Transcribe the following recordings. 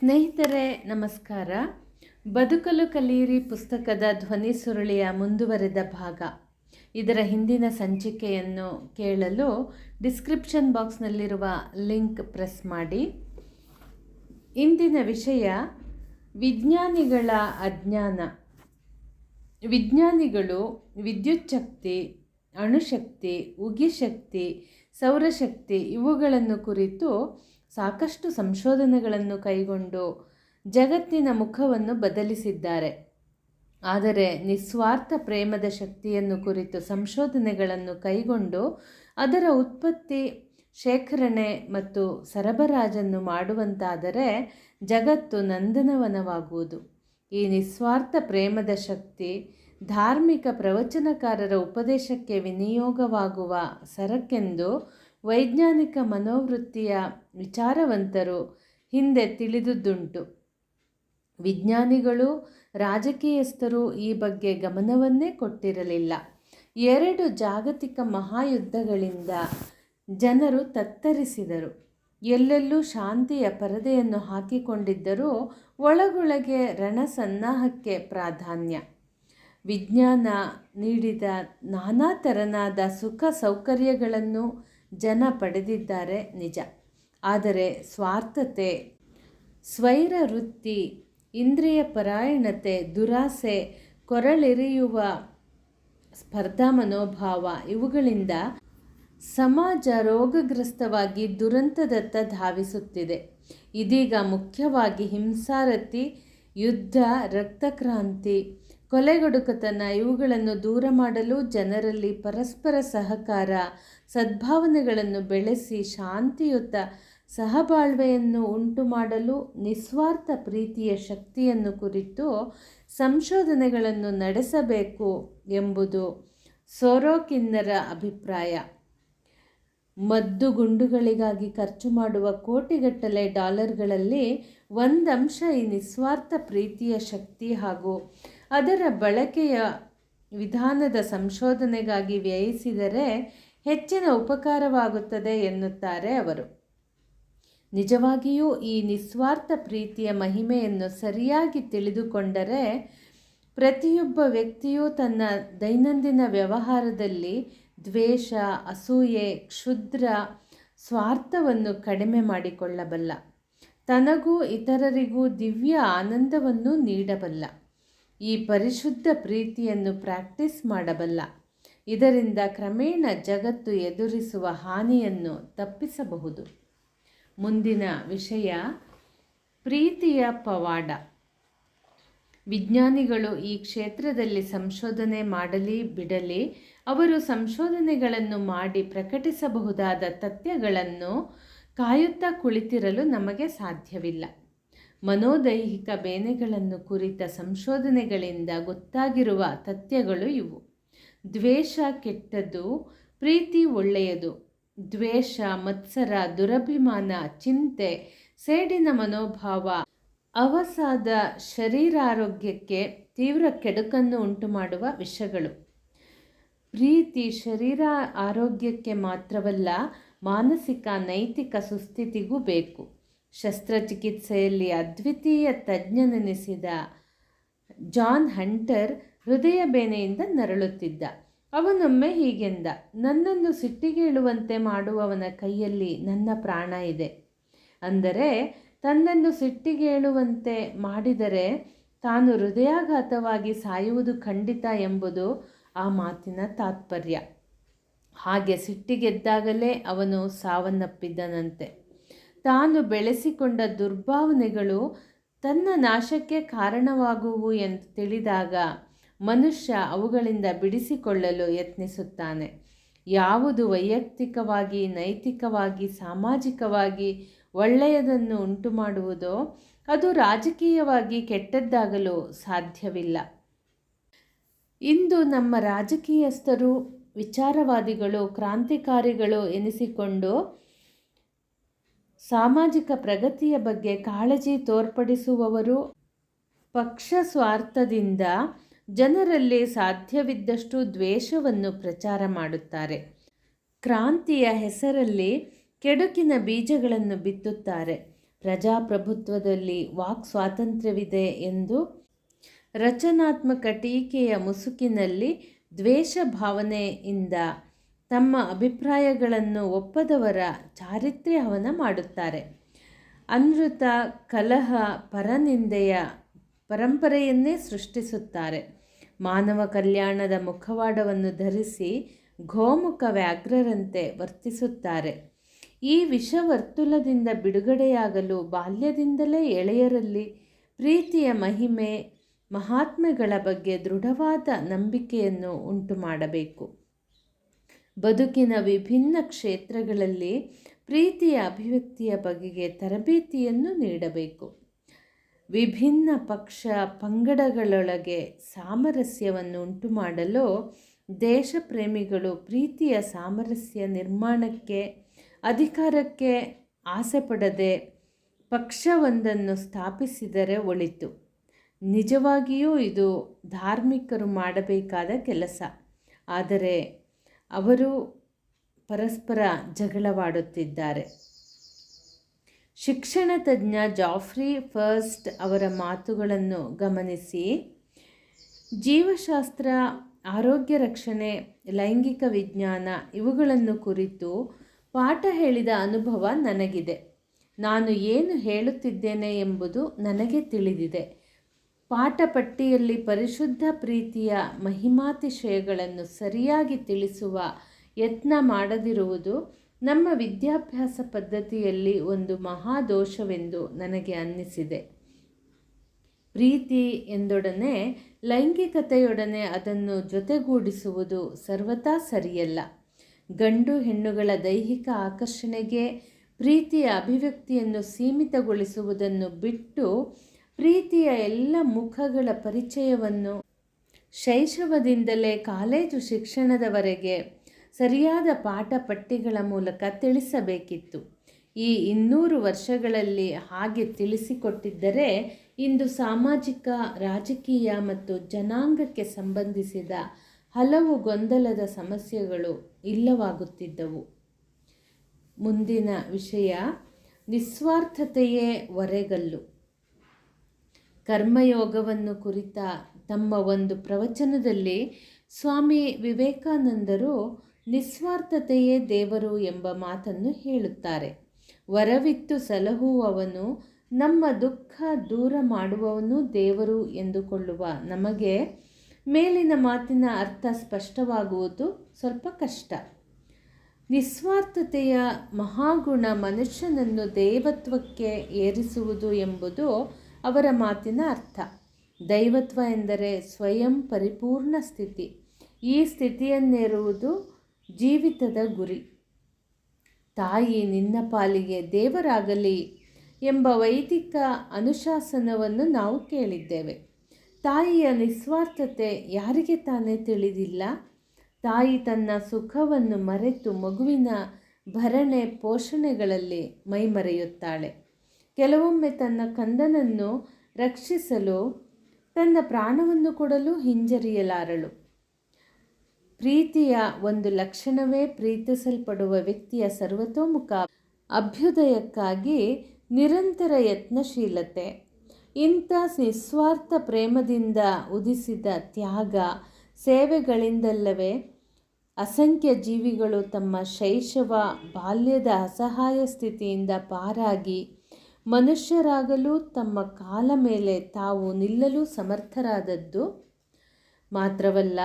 ಸ್ನೇಹಿತರೆ, ನಮಸ್ಕಾರ. ಬದುಕಲು ಕಲಿಯಿರಿ ಪುಸ್ತಕದ ಧ್ವನಿ ಸುರುಳಿಯ ಮುಂದುವರೆದ ಭಾಗ. ಇದರ ಹಿಂದಿನ ಸಂಚಿಕೆಯನ್ನು ಕೇಳಲು ಡಿಸ್ಕ್ರಿಪ್ಷನ್ ಬಾಕ್ಸ್ನಲ್ಲಿರುವ ಲಿಂಕ್ ಪ್ರೆಸ್ ಮಾಡಿ. ಇಂದಿನ ವಿಷಯ, ವಿಜ್ಞಾನಿಗಳ ಅಜ್ಞಾನ. ವಿಜ್ಞಾನಿಗಳು ವಿದ್ಯುಚ್ಛಕ್ತಿ ಅಣುಶಕ್ತಿ ಉಗಿಶಕ್ತಿ ಸೌರಶಕ್ತಿ ಇವುಗಳನ್ನು ಕುರಿತು ಸಾಕಷ್ಟು ಸಂಶೋಧನೆಗಳನ್ನು ಕೈಗೊಂಡು ಜಗತ್ತಿನ ಮುಖವನ್ನು ಬದಲಿಸಿದ್ದಾರೆ. ಆದರೆ ನಿಸ್ವಾರ್ಥ ಪ್ರೇಮದ ಶಕ್ತಿಯನ್ನು ಕುರಿತು ಸಂಶೋಧನೆಗಳನ್ನು ಕೈಗೊಂಡು ಅದರ ಉತ್ಪತ್ತಿ ಶೇಖರಣೆ ಮತ್ತು ಸರಬರಾಜನ್ನು ಮಾಡುವಂತಾದರೆ ಜಗತ್ತು ನಂದನವನವಾಗುವುದು. ಈ ನಿಸ್ವಾರ್ಥ ಪ್ರೇಮದ ಶಕ್ತಿ ಧಾರ್ಮಿಕ ಪ್ರವಚನಕಾರರ ಉಪದೇಶಕ್ಕೆ ವಿನಿಯೋಗವಾಗುವ ಸರಕೆಂದು ವೈಜ್ಞಾನಿಕ ಮನೋವೃತ್ತಿಯ ವಿಚಾರವಂತರು ಹಿಂದೆ ತಿಳಿದುದುಂಟು ವಿಜ್ಞಾನಿಗಳು, ರಾಜಕೀಯಸ್ಥರು ಈ ಬಗ್ಗೆ ಗಮನವನ್ನೇ ಕೊಟ್ಟಿರಲಿಲ್ಲ. ಎರಡು ಜಾಗತಿಕ ಮಹಾಯುದ್ಧಗಳಿಂದ ಜನರು ತತ್ತರಿಸಿದರು. ಎಲ್ಲೆಲ್ಲೂ ಶಾಂತಿಯ ಪರದೆಯನ್ನು ಹಾಕಿಕೊಂಡಿದ್ದರೂ ಒಳಗೊಳಗೆ ರಣಸನ್ನಾಹಕ್ಕೆ ಪ್ರಾಧಾನ್ಯ. ವಿಜ್ಞಾನ ನೀಡಿದ ನಾನಾ ತೆರನಾದ ಸುಖ ಸೌಕರ್ಯಗಳನ್ನು ಜನ ಪಡೆದಿದ್ದಾರೆ ನಿಜ. ಆದರೆ ಸ್ವಾರ್ಥತೆ, ಸ್ವೈರ ವೃತ್ತಿ, ಇಂದ್ರಿಯ ಪರಾಯಣತೆ, ದುರಾಸೆ, ಕೊರಳೆರೆಯುವ ಸ್ಪರ್ಧಾ ಮನೋಭಾವ ಇವುಗಳಿಂದ ಸಮಾಜ ರೋಗಗ್ರಸ್ತವಾಗಿ ದುರಂತದತ್ತ ಧಾವಿಸುತ್ತಿದೆ. ಇದೀಗ ಮುಖ್ಯವಾಗಿ ಹಿಂಸಾರತಿ, ಯುದ್ಧ, ರಕ್ತಕ್ರಾಂತಿ, ಕೊಲೆಗಡುಕತನ ಇವುಗಳನ್ನು ದೂರ ಮಾಡಲು ಜನರಲ್ಲಿ ಪರಸ್ಪರ ಸಹಕಾರ ಸದ್ಭಾವನೆಗಳನ್ನು ಬೆಳೆಸಿ ಶಾಂತಿಯುತ ಸಹಬಾಳ್ವೆಯನ್ನು ಉಂಟು ಮಾಡಲು ನಿಸ್ವಾರ್ಥ ಪ್ರೀತಿಯ ಶಕ್ತಿಯನ್ನು ಕುರಿತು ಸಂಶೋಧನೆಗಳನ್ನು ನಡೆಸಬೇಕು ಎಂಬುದು ಸೋರೋಕಿನ್ನರ ಅಭಿಪ್ರಾಯ. ಮದ್ದು ಗುಂಡುಗಳಿಗಾಗಿ ಖರ್ಚು ಮಾಡುವ ಕೋಟಿಗಟ್ಟಲೆ ಡಾಲರ್ಗಳಲ್ಲಿ ಒಂದಂಶ ಈ ನಿಸ್ವಾರ್ಥ ಪ್ರೀತಿಯ ಶಕ್ತಿ ಹಾಗೂ ಅದರ ಬಳಕೆಯ ವಿಧಾನದ ಸಂಶೋಧನೆಗಾಗಿ ವ್ಯಯಿಸಿದರೆ ಹೆಚ್ಚಿನ ಉಪಕಾರವಾಗುತ್ತದೆ ಎನ್ನುತ್ತಾರೆ ಅವರು. ನಿಜವಾಗಿಯೂ ಈ ನಿಸ್ವಾರ್ಥ ಪ್ರೀತಿಯ ಮಹಿಮೆಯನ್ನು ಸರಿಯಾಗಿ ತಿಳಿದುಕೊಂಡರೆ ಪ್ರತಿಯೊಬ್ಬ ವ್ಯಕ್ತಿಯೂ ತನ್ನ ದೈನಂದಿನ ವ್ಯವಹಾರದಲ್ಲಿ ದ್ವೇಷ, ಅಸೂಯೆ, ಕ್ಷುದ್ರ ಸ್ವಾರ್ಥವನ್ನು ಕಡಿಮೆ ಮಾಡಿಕೊಳ್ಳಬಲ್ಲ. ತನಗೂ ಇತರರಿಗೂ ದಿವ್ಯ ಆನಂದವನ್ನು ನೀಡಬಲ್ಲ. ಈ ಪರಿಶುದ್ಧ ಪ್ರೀತಿಯನ್ನು ಪ್ರಾಕ್ಟೀಸ್ ಮಾಡಬಲ್ಲ. ಇದರಿಂದ ಕ್ರಮೇಣ ಜಗತ್ತು ಎದುರಿಸುವ ಹಾನಿಯನ್ನು ತಪ್ಪಿಸಬಹುದು. ಮುಂದಿನ ವಿಷಯ, ಪ್ರೀತಿಯ ಪವಾಡ. ವಿಜ್ಞಾನಿಗಳು ಈ ಕ್ಷೇತ್ರದಲ್ಲಿ ಸಂಶೋಧನೆ ಮಾಡಲಿ ಬಿಡಲಿ, ಅವರು ಸಂಶೋಧನೆಗಳನ್ನು ಮಾಡಿ ಪ್ರಕಟಿಸಬಹುದಾದ ತಥ್ಯಗಳನ್ನು ಕಾಯುತ್ತಾ ಕುಳಿತಿರಲು ನಮಗೆ ಸಾಧ್ಯವಿಲ್ಲ. ಮನೋದೈಹಿಕ ಬೇನೆಗಳನ್ನು ಕುರಿತ ಸಂಶೋಧನೆಗಳಿಂದ ಗೊತ್ತಾಗಿರುವ ತಥ್ಯಗಳು ಇವು. ದ್ವೇಷ ಕೆಟ್ಟದ್ದು, ಪ್ರೀತಿ ಒಳ್ಳೆಯದು. ದ್ವೇಷ, ಮತ್ಸರ, ದುರಭಿಮಾನ, ಚಿಂತೆ, ಸೇಡಿನ ಮನೋಭಾವ, ಅವಸಾದ ಶರೀರಾರೋಗ್ಯಕ್ಕೆ ತೀವ್ರ ಕೆಡುಕನ್ನು ಉಂಟು ಮಾಡುವ ವಿಷಗಳು. ಪ್ರೀತಿ ಶರೀರ ಆರೋಗ್ಯಕ್ಕೆ ಮಾತ್ರವಲ್ಲ, ಮಾನಸಿಕ, ನೈತಿಕ ಸುಸ್ಥಿತಿಗೂ ಬೇಕು. ಶಸ್ತ್ರಚಿಕಿತ್ಸೆಯಲ್ಲಿ ಅದ್ವಿತೀಯ ತಜ್ಞನೆನಿಸಿದ ಜಾನ್ ಹಂಟರ್ ಹೃದಯ ಬೇನೆಯಿಂದ ನರಳುತ್ತಿದ್ದ. ಅವನೊಮ್ಮೆ ಹೀಗೆಂದ, ನನ್ನನ್ನು ಸಿಟ್ಟಿಗೇಳುವಂತೆ ಮಾಡುವವನ ಕೈಯಲ್ಲಿ ನನ್ನ ಪ್ರಾಣ ಇದೆ. ಅಂದರೆ, ತನ್ನನ್ನು ಸಿಟ್ಟಿಗೇಳುವಂತೆ ಮಾಡಿದರೆ ತಾನು ಹೃದಯಾಘಾತವಾಗಿ ಸಾಯುವುದು ಖಂಡಿತ ಎಂಬುದು ಆ ಮಾತಿನ ತಾತ್ಪರ್ಯ. ಹಾಗೆ ಸಿಟ್ಟಿಗೆದ್ದಾಗಲೇ ಅವನು ಸಾವನ್ನಪ್ಪಿದ್ದನಂತೆ ತಾನು ಬೆಳೆಸಿಕೊಂಡ ದುರ್ಭಾವನೆಗಳು ತನ್ನ ನಾಶಕ್ಕೆ ಕಾರಣವಾಗುವು ಎಂದು ತಿಳಿದಾಗ ಮನುಷ್ಯ ಅವುಗಳಿಂದ ಬಿಡಿಸಿಕೊಳ್ಳಲು ಯತ್ನಿಸುತ್ತಾನೆ. ಯಾವುದು ವೈಯಕ್ತಿಕವಾಗಿ, ನೈತಿಕವಾಗಿ, ಸಾಮಾಜಿಕವಾಗಿ ಒಳ್ಳೆಯದನ್ನು ಉಂಟು ಮಾಡುವುದೋ ಅದು ರಾಜಕೀಯವಾಗಿ ಕೆಟ್ಟದ್ದಾಗಲು ಸಾಧ್ಯವಿಲ್ಲ. ಇಂದು ನಮ್ಮ ರಾಜಕೀಯಸ್ಥರು, ವಿಚಾರವಾದಿಗಳು, ಕ್ರಾಂತಿಕಾರಿಗಳು ಎನಿಸಿಕೊಂಡು ಸಾಮಾಜಿಕ ಪ್ರಗತಿಯ ಬಗ್ಗೆ ಕಾಳಜಿ ತೋರ್ಪಡಿಸುವವರು ಪಕ್ಷ ಸ್ವಾರ್ಥದಿಂದ ಜನರಲ್ಲಿ ಸಾಧ್ಯವಿದ್ದಷ್ಟು ದ್ವೇಷವನ್ನು ಪ್ರಚಾರ ಮಾಡುತ್ತಾರೆ. ಕ್ರಾಂತಿಯ ಹೆಸರಲ್ಲಿ ಕೆಡುಕಿನ ಬೀಜಗಳನ್ನು ಬಿತ್ತುತ್ತಾರೆ. ಪ್ರಜಾಪ್ರಭುತ್ವದಲ್ಲಿ ವಾಕ್ ಸ್ವಾತಂತ್ರ್ಯವಿದೆ ಎಂದು ರಚನಾತ್ಮಕ ಟೀಕೆಯ ಮುಸುಕಿನಲ್ಲಿ ದ್ವೇಷ ಭಾವನೆಯಿಂದ ತಮ್ಮ ಅಭಿಪ್ರಾಯಗಳನ್ನು ಒಪ್ಪದವರ ಚಾರಿತ್ರ್ಯ ಮಾಡುತ್ತಾರೆ. ಅನೃತ, ಕಲಹ, ಪರನಿಂದೆಯ ಪರಂಪರೆಯನ್ನೇ ಸೃಷ್ಟಿಸುತ್ತಾರೆ. ಮಾನವ ಕಲ್ಯಾಣದ ಮುಖವಾಡವನ್ನು ಧರಿಸಿ ಗೋಮುಖ ವ್ಯಾಘ್ರರಂತೆ ವರ್ತಿಸುತ್ತಾರೆ. ಈ ವಿಷವರ್ತುಲದಿಂದ ಬಿಡುಗಡೆಯಾಗಲು ಬಾಲ್ಯದಿಂದಲೇ ಎಳೆಯರಲ್ಲಿ ಪ್ರೀತಿಯ ಮಹಿಮೆ ಮಹಾತ್ಮೆಗಳ ಬಗ್ಗೆ ದೃಢವಾದ ನಂಬಿಕೆಯನ್ನು ಉಂಟು ಮಾಡಬೇಕು ಬದುಕಿನ ವಿಭಿನ್ನ ಕ್ಷೇತ್ರಗಳಲ್ಲಿ ಪ್ರೀತಿಯ ಅಭಿವ್ಯಕ್ತಿಯ ಬಗೆಗೆ ತರಬೇತಿಯನ್ನು ನೀಡಬೇಕು. ವಿಭಿನ್ನ ಪಕ್ಷ ಪಂಗಡಗಳೊಳಗೆ ಸಾಮರಸ್ಯವನ್ನು ಉಂಟು ಮಾಡಲು ದೇಶ ಪ್ರೇಮಿಗಳು ಪ್ರೀತಿಯ ಸಾಮರಸ್ಯ ನಿರ್ಮಾಣಕ್ಕೆ, ಅಧಿಕಾರಕ್ಕೆ ಆಸೆ ಪಡದೆ ಪಕ್ಷವೊಂದನ್ನು ಸ್ಥಾಪಿಸಿದರೆ ಒಳಿತು. ನಿಜವಾಗಿಯೂ ಇದು ಧಾರ್ಮಿಕರು ಮಾಡಬೇಕಾದ ಕೆಲಸ. ಆದರೆ ಅವರು ಪರಸ್ಪರ ಜಗಳವಾಡುತ್ತಿದ್ದಾರೆ. ಶಿಕ್ಷಣ ತಜ್ಞ ಜಾಫ್ರಿ ಫಸ್ಟ್ ಅವರ ಮಾತುಗಳನ್ನು ಗಮನಿಸಿ. ಜೀವಶಾಸ್ತ್ರ, ಆರೋಗ್ಯ ರಕ್ಷಣೆ, ಲೈಂಗಿಕ ವಿಜ್ಞಾನ ಇವುಗಳನ್ನು ಕುರಿತು ಪಾಠ ಹೇಳಿದ ಅನುಭವ ನನಗಿದೆ. ನಾನು ಏನು ಹೇಳುತ್ತಿದ್ದೇನೆ ಎಂಬುದು ನನಗೆ ತಿಳಿದಿದೆ. ಪಾಠ ಪಟ್ಟಿಯಲ್ಲಿ ಪರಿಶುದ್ಧ ಪ್ರೀತಿಯ ಮಹಿಮಾತಿಶಯಗಳನ್ನು ಸರಿಯಾಗಿ ತಿಳಿಸುವ ಯತ್ನ ಮಾಡದಿರುವುದು ನಮ್ಮ ವಿದ್ಯಾಭ್ಯಾಸ ಪದ್ಧತಿಯಲ್ಲಿ ಒಂದು ಮಹಾದೋಷವೆಂದು ನನಗೆ ಅನ್ನಿಸಿದೆ. ಪ್ರೀತಿ ಎಂದೊಡನೆ ಲೈಂಗಿಕತೆಯೊಡನೆ ಅದನ್ನು ಜೊತೆಗೂಡಿಸುವುದು ಸರ್ವತಾ ಸರಿಯಲ್ಲ. ಗಂಡು ಹೆಣ್ಣುಗಳ ದೈಹಿಕ ಆಕರ್ಷಣೆಗೆ ಪ್ರೀತಿಯ ಅಭಿವ್ಯಕ್ತಿಯನ್ನು ಸೀಮಿತಗೊಳಿಸುವುದನ್ನು ಬಿಟ್ಟು ಪ್ರೀತಿಯ ಎಲ್ಲ ಮುಖಗಳ ಪರಿಚಯವನ್ನು ಶೈಶವದಿಂದಲೇ ಕಾಲೇಜು ಶಿಕ್ಷಣದವರೆಗೆ ಸರಿಯಾದ ಪಾಠ ಪಟ್ಟಿಗಳ ಮೂಲಕ ತಿಳಿಸಬೇಕಿತ್ತು. ಈ ಇನ್ನೂರು ವರ್ಷಗಳಲ್ಲಿ ಹಾಗೆ ತಿಳಿಸಿಕೊಟ್ಟಿದ್ದರೆ ಇಂದು ಸಾಮಾಜಿಕ, ರಾಜಕೀಯ ಮತ್ತು ಜನಾಂಗಕ್ಕೆ ಸಂಬಂಧಿಸಿದ ಹಲವು ಗೊಂದಲದ ಸಮಸ್ಯೆಗಳು ಇಲ್ಲವಾಗುತ್ತಿದ್ದವು. ಮುಂದಿನ ವಿಷಯ, ನಿಸ್ವಾರ್ಥತೆಯೇ ಹೊರೆಗಲ್ಲು. ಕರ್ಮಯೋಗವನ್ನು ಕುರಿತ ತಮ್ಮ ಒಂದು ಪ್ರವಚನದಲ್ಲಿ ಸ್ವಾಮಿ ವಿವೇಕಾನಂದರು ನಿಸ್ವಾರ್ಥತೆಯೇ ದೇವರು ಎಂಬ ಮಾತನ್ನು ಹೇಳುತ್ತಾರೆ. ವರವಿತ್ತು ಸಲಹುವವನು ನಮ್ಮ ದುಃಖ ದೂರ ಮಾಡುವವನು ದೇವರು ಎಂದುಕೊಳ್ಳುವ ನಮಗೆ ಮೇಲಿನ ಮಾತಿನ ಅರ್ಥ ಸ್ಪಷ್ಟವಾಗುವುದು ಸ್ವಲ್ಪ ಕಷ್ಟ. ನಿಸ್ವಾರ್ಥತೆಯ ಮಹಾಗುಣ ಮನುಷ್ಯನನ್ನು ದೈವತ್ವಕ್ಕೆ ಏರಿಸುವುದು ಎಂಬುದು ಅವರ ಮಾತಿನ ಅರ್ಥ. ದೈವತ್ವ ಎಂದರೆ ಸ್ವಯಂ ಪರಿಪೂರ್ಣ ಸ್ಥಿತಿ. ಈ ಸ್ಥಿತಿಯನ್ನೇರುವುದು ಜೀವಿತದ ಗುರಿ. ತಾಯಿ, ನಿನ್ನ ಪಾಲಿಗೆ ದೇವರಾಗಲಿ ಎಂಬ ವೈದಿಕ ಅನುಶಾಸನವನ್ನು ನಾವು ಕೇಳಿದ್ದೇವೆ. ತಾಯಿಯ ನಿಸ್ವಾರ್ಥತೆ ಯಾರಿಗೆ ತಾನೇ ತಿಳಿದಿಲ್ಲ. ತಾಯಿ ತನ್ನ ಸುಖವನ್ನು ಮರೆತು ಮಗುವಿನ ಭರಣೆ ಪೋಷಣೆಗಳಲ್ಲಿ ಮೈಮರೆಯುತ್ತಾಳೆ. ಕೆಲವೊಮ್ಮೆ ತನ್ನ ಕಂದನನ್ನು ರಕ್ಷಿಸಲು ತನ್ನ ಪ್ರಾಣವನ್ನು ಕೊಡಲು ಹಿಂಜರಿಯಲಾರಳು. ಪ್ರೀತಿಯ ಒಂದು ಲಕ್ಷಣವೇ ಪ್ರೀತಿಸಲ್ಪಡುವ ವ್ಯಕ್ತಿಯ ಸರ್ವತೋಮುಖ ಅಭ್ಯುದಯಕ್ಕಾಗಿ ನಿರಂತರ ಯತ್ನಶೀಲತೆ. ಇಂಥ ನಿಸ್ವಾರ್ಥ ಪ್ರೇಮದಿಂದ ಉದಿಸಿದ ತ್ಯಾಗ ಸೇವೆಗಳಿಂದಲ್ಲವೇ ಅಸಂಖ್ಯ ಜೀವಿಗಳು ತಮ್ಮ ಶೈಶವ, ಬಾಲ್ಯದ ಅಸಹಾಯ ಸ್ಥಿತಿಯಿಂದ ಪಾರಾಗಿ ಮನುಷ್ಯರಾಗಲು ತಮ್ಮ ಕಾಲ ಮೇಲೆ ತಾವು ನಿಲ್ಲಲು ಸಮರ್ಥರಾದದ್ದು ಮಾತ್ರವಲ್ಲ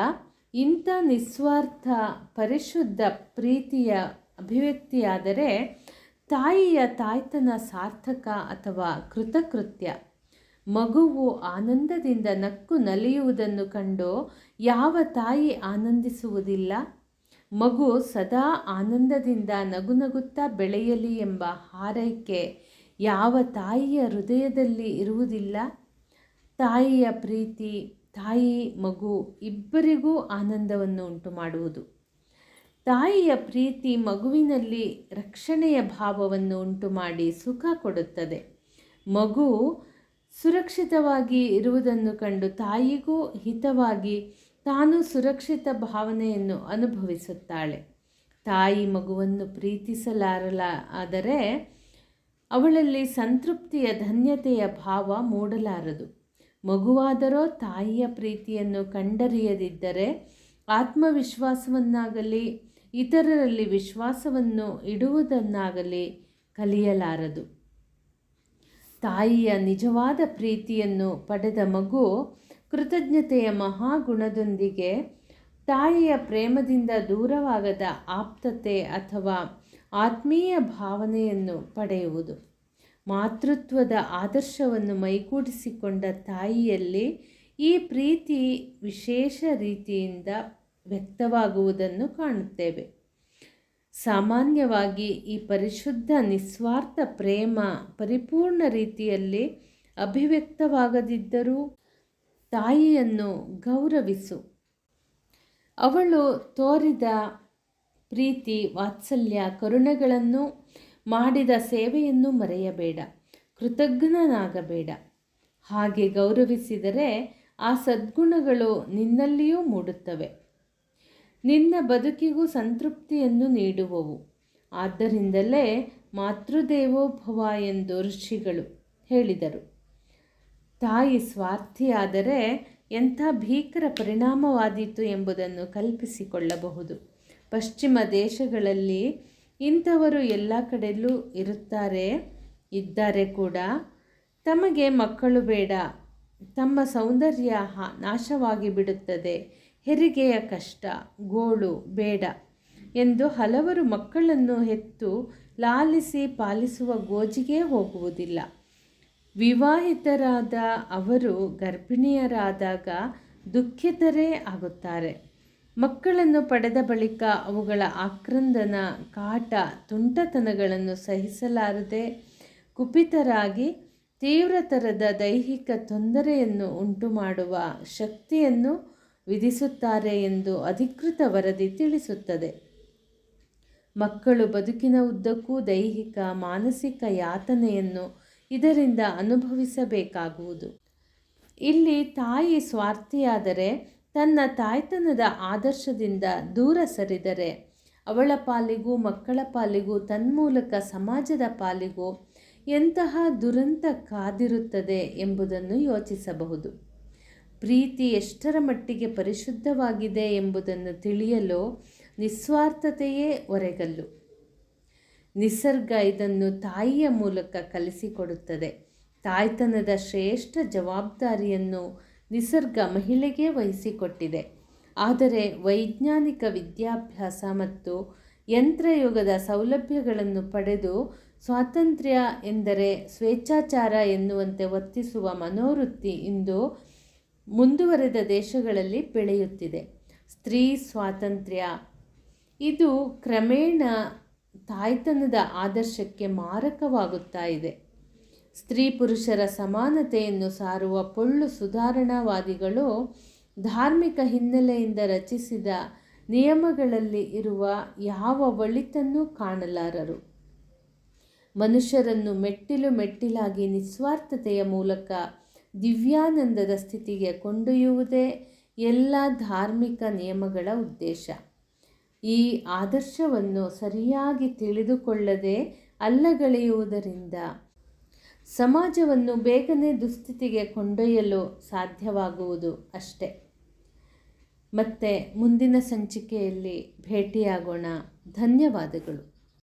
ಇಂಥ ನಿಸ್ವಾರ್ಥ, ಪರಿಶುದ್ಧ ಪ್ರೀತಿಯ ಅಭಿವ್ಯಕ್ತಿಯಾದರೆ ತಾಯಿಯ ತಾಯ್ತನ ಸಾರ್ಥಕ ಅಥವಾ ಕೃತಕೃತ್ಯ. ಮಗುವು ಆನಂದದಿಂದ ನಕ್ಕು ನಲಿಯುವುದನ್ನು ಕಂಡು ಯಾವ ತಾಯಿ ಆನಂದಿಸುವುದಿಲ್ಲ? ಮಗು ಸದಾ ಆನಂದದಿಂದ ನಗುನಗುತ್ತಾ ಬೆಳೆಯಲಿ ಎಂಬ ಹಾರೈಕೆ ಯಾವ ತಾಯಿಯ ಹೃದಯದಲ್ಲಿ ಇರುವುದಿಲ್ಲ? ತಾಯಿಯ ಪ್ರೀತಿ ತಾಯಿ, ಮಗು ಇಬ್ಬರಿಗೂ ಆನಂದವನ್ನು ಉಂಟು ಮಾಡುವುದು. ತಾಯಿಯ ಪ್ರೀತಿ ಮಗುವಿನಲ್ಲಿ ರಕ್ಷಣೆಯ ಭಾವವನ್ನು ಉಂಟು ಮಾಡಿ ಸುಖ ಕೊಡುತ್ತದೆ. ಮಗು ಸುರಕ್ಷಿತವಾಗಿ ಇರುವುದನ್ನು ಕಂಡು ತಾಯಿಗೂ ಹಿತವಾಗಿ ತಾನು ಸುರಕ್ಷಿತ ಭಾವನೆಯನ್ನು ಅನುಭವಿಸುತ್ತಾಳೆ. ತಾಯಿ ಮಗುವನ್ನು ಪ್ರೀತಿಸಲಾರಲ, ಆದರೆ ಅವಳಲ್ಲಿ ಸಂತೃಪ್ತಿಯ ಧನ್ಯತೆಯ ಭಾವ ಮೂಡಲಾರದು. ಮಗುವಾದರೋ ತಾಯಿಯ ಪ್ರೀತಿಯನ್ನು ಕಂಡರಿಯದಿದ್ದರೆ ಆತ್ಮವಿಶ್ವಾಸವನ್ನಾಗಲಿ ಇತರರಲ್ಲಿ ವಿಶ್ವಾಸವನ್ನು ಇಡುವುದನ್ನಾಗಲಿ ಕಲಿಯಲಾರದು. ತಾಯಿಯ ನಿಜವಾದ ಪ್ರೀತಿಯನ್ನು ಪಡೆದ ಮಗು ಕೃತಜ್ಞತೆಯ ಮಹಾಗುಣದೊಂದಿಗೆ ತಾಯಿಯ ಪ್ರೇಮದಿಂದ ದೂರವಾಗದ ಆಪ್ತತೆ ಅಥವಾ ಆತ್ಮೀಯ ಭಾವನೆಯನ್ನು ಪಡೆಯುವುದು. ಮಾತೃತ್ವದ ಆದರ್ಶವನ್ನು ಮೈಗೂಡಿಸಿಕೊಂಡ ತಾಯಿಯಲ್ಲಿ ಈ ಪ್ರೀತಿ ವಿಶೇಷ ರೀತಿಯಿಂದ ವ್ಯಕ್ತವಾಗುವುದನ್ನು ಕಾಣುತ್ತೇವೆ. ಸಾಮಾನ್ಯವಾಗಿ ಈ ಪರಿಶುದ್ಧ ನಿಸ್ವಾರ್ಥ ಪ್ರೇಮ ಪರಿಪೂರ್ಣ ರೀತಿಯಲ್ಲಿ ಅಭಿವ್ಯಕ್ತವಾಗದಿದ್ದರೂ ತಾಯಿಯನ್ನು ಗೌರವಿಸು. ಅವಳು ತೋರಿದ ಪ್ರೀತಿ, ವಾತ್ಸಲ್ಯ, ಕರುಣೆಗಳನ್ನು ಮಾಡಿದ ಸೇವೆಯನ್ನು ಮರೆಯಬೇಡ, ಕೃತಜ್ಞನಾಗಬೇಡ. ಹಾಗೆ ಗೌರವಿಸಿದರೆ ಆ ಸದ್ಗುಣಗಳು ನಿನ್ನಲ್ಲಿಯೂ ಮೂಡುತ್ತವೆ. ನಿನ್ನ ಬದುಕಿಗೂ ಸಂತೃಪ್ತಿಯನ್ನು ನೀಡುವವು. ಆದ್ದರಿಂದಲೇ ಮಾತೃದೇವೋಭವ ಎಂದು ಋಷಿಗಳು ಹೇಳಿದರು. ತಾಯಿ ಸ್ವಾರ್ಥಿಯಾದರೆ ಎಂಥ ಭೀಕರ ಪರಿಣಾಮವಾದೀತು ಎಂಬುದನ್ನು ಕಲ್ಪಿಸಿಕೊಳ್ಳಬಹುದು. ಪಶ್ಚಿಮ ದೇಶಗಳಲ್ಲಿ ಇಂಥವರು ಎಲ್ಲ ಕಡೆಯಲ್ಲೂ ಇರುತ್ತಾರೆ, ಇದ್ದಾರೆ ಕೂಡ. ತಮಗೆ ಮಕ್ಕಳು ಬೇಡ. ತಮ್ಮ ಸೌಂದರ್ಯ ನಾಶವಾಗಿ ಬಿಡುತ್ತದೆ ಹೆರಿಗೆಯ ಕಷ್ಟ, ಗೋಳು, ಬೇಡ ಎಂದು ಹಲವರು ಮಕ್ಕಳನ್ನು ಹೆತ್ತು ಲಾಲಿಸಿ ಪಾಲಿಸುವ ಗೋಜಿಗೆ ಹೋಗುವುದಿಲ್ಲ. ವಿವಾಹಿತರಾದ ಅವರು ಗರ್ಭಿಣಿಯರಾದಾಗ ದುಃಖಿತರೇ ಆಗುತ್ತಾರೆ. ಮಕ್ಕಳನ್ನು ಪಡೆದ ಬಳಿಕ ಅವುಗಳ ಆಕ್ರಂದನ, ಕಾಟ, ತುಂಟತನಗಳನ್ನು ಸಹಿಸಲಾರದೆ ಕುಪಿತರಾಗಿ ತೀವ್ರತರದ ದೈಹಿಕ ತೊಂದರೆಯನ್ನು ಉಂಟುಮಾಡುವ ಶಕ್ತಿಯನ್ನು ವಿಧಿಸುತ್ತಾರೆ ಎಂದು ಅಧಿಕೃತ ವರದಿ ತಿಳಿಸುತ್ತದೆ. ಮಕ್ಕಳು ಬದುಕಿನ ಉದ್ದಕ್ಕೂ ದೈಹಿಕ, ಮಾನಸಿಕ ಯಾತನೆಯನ್ನು ಇದರಿಂದ ಅನುಭವಿಸಬೇಕಾಗುವುದು. ಇಲ್ಲಿ ತಾಯಿ ಸ್ವಾರ್ಥಿಯಾದರೆ ತನ್ನ ತಾಯ್ತನದ ಆದರ್ಶದಿಂದ ದೂರ ಸರಿದರೆ ಅವಳ ಪಾಲಿಗೂ ಮಕ್ಕಳ ಪಾಲಿಗೂ ತನ್ಮೂಲಕ ಸಮಾಜದ ಪಾಲಿಗೂ ಎಂತಹ ದುರಂತ ಕಾದಿರುತ್ತದೆ ಎಂಬುದನ್ನು ಯೋಚಿಸಬಹುದು. ಪ್ರೀತಿ ಎಷ್ಟರ ಮಟ್ಟಿಗೆ ಪರಿಶುದ್ಧವಾಗಿದೆ ಎಂಬುದನ್ನು ತಿಳಿಯಲು ನಿಸ್ವಾರ್ಥತೆಯೇ ಒರೆಗಲ್ಲು. ನಿಸರ್ಗ ಇದನ್ನು ತಾಯಿಯ ಮೂಲಕ ಕಲಿಸಿಕೊಡುತ್ತದೆ. ತಾಯ್ತನದ ಶ್ರೇಷ್ಠ ಜವಾಬ್ದಾರಿಯನ್ನು ನಿಸರ್ಗ ಮಹಿಳೆಗೆ ವಹಿಸಿಕೊಟ್ಟಿದೆ. ಆದರೆ ವೈಜ್ಞಾನಿಕ ವಿದ್ಯಾಭ್ಯಾಸ ಮತ್ತು ಯಂತ್ರಯುಗದ ಸೌಲಭ್ಯಗಳನ್ನು ಪಡೆದು ಸ್ವಾತಂತ್ರ್ಯ ಎಂದರೆ ಸ್ವೇಚ್ಛಾಚಾರ ಎನ್ನುವಂತೆ ವರ್ತಿಸುವ ಮನೋವೃತ್ತಿ ಇಂದು ಮುಂದುವರೆದ ದೇಶಗಳಲ್ಲಿ ಬೆಳೆಯುತ್ತಿದೆ. ಸ್ತ್ರೀ ಸ್ವಾತಂತ್ರ್ಯ. ಇದು ಕ್ರಮೇಣ ತಾಯ್ತನದ ಆದರ್ಶಕ್ಕೆ ಮಾರಕವಾಗುತ್ತಾ ಇದೆ. ಸ್ತ್ರೀ ಪುರುಷರ ಸಮಾನತೆಯನ್ನು ಸಾರುವ ಪೊಳ್ಳು ಸುಧಾರಣಾವಾದಿಗಳು ಧಾರ್ಮಿಕ ಹಿನ್ನೆಲೆಯಿಂದ ರಚಿಸಿದ ನಿಯಮಗಳಲ್ಲಿ ಇರುವ ಯಾವ ಒಳಿತನ್ನೂ ಕಾಣಲಾರರು. ಮನುಷ್ಯರನ್ನು ಮೆಟ್ಟಿಲು ಮೆಟ್ಟಿಲಾಗಿ ನಿಸ್ವಾರ್ಥತೆಯ ಮೂಲಕ ದಿವ್ಯಾನಂದದ ಸ್ಥಿತಿಗೆ ಕೊಂಡೊಯ್ಯುವುದೇ ಎಲ್ಲ ಧಾರ್ಮಿಕ ನಿಯಮಗಳ ಉದ್ದೇಶ. ಈ ಆದರ್ಶವನ್ನು ಸರಿಯಾಗಿ ತಿಳಿದುಕೊಳ್ಳದೆ ಅಲ್ಲಗಳೆಯುವುದರಿಂದ ಸಮಾಜವನ್ನು ಬೇಗನೆ ದುಸ್ಥಿತಿಗೆ ಕೊಂಡೊಯ್ಯಲು ಸಾಧ್ಯವಾಗುವುದು ಅಷ್ಟೆ. ಮತ್ತೆ ಮುಂದಿನ ಸಂಚಿಕೆಯಲ್ಲಿ ಭೇಟಿಯಾಗೋಣ. ಧನ್ಯವಾದಗಳು.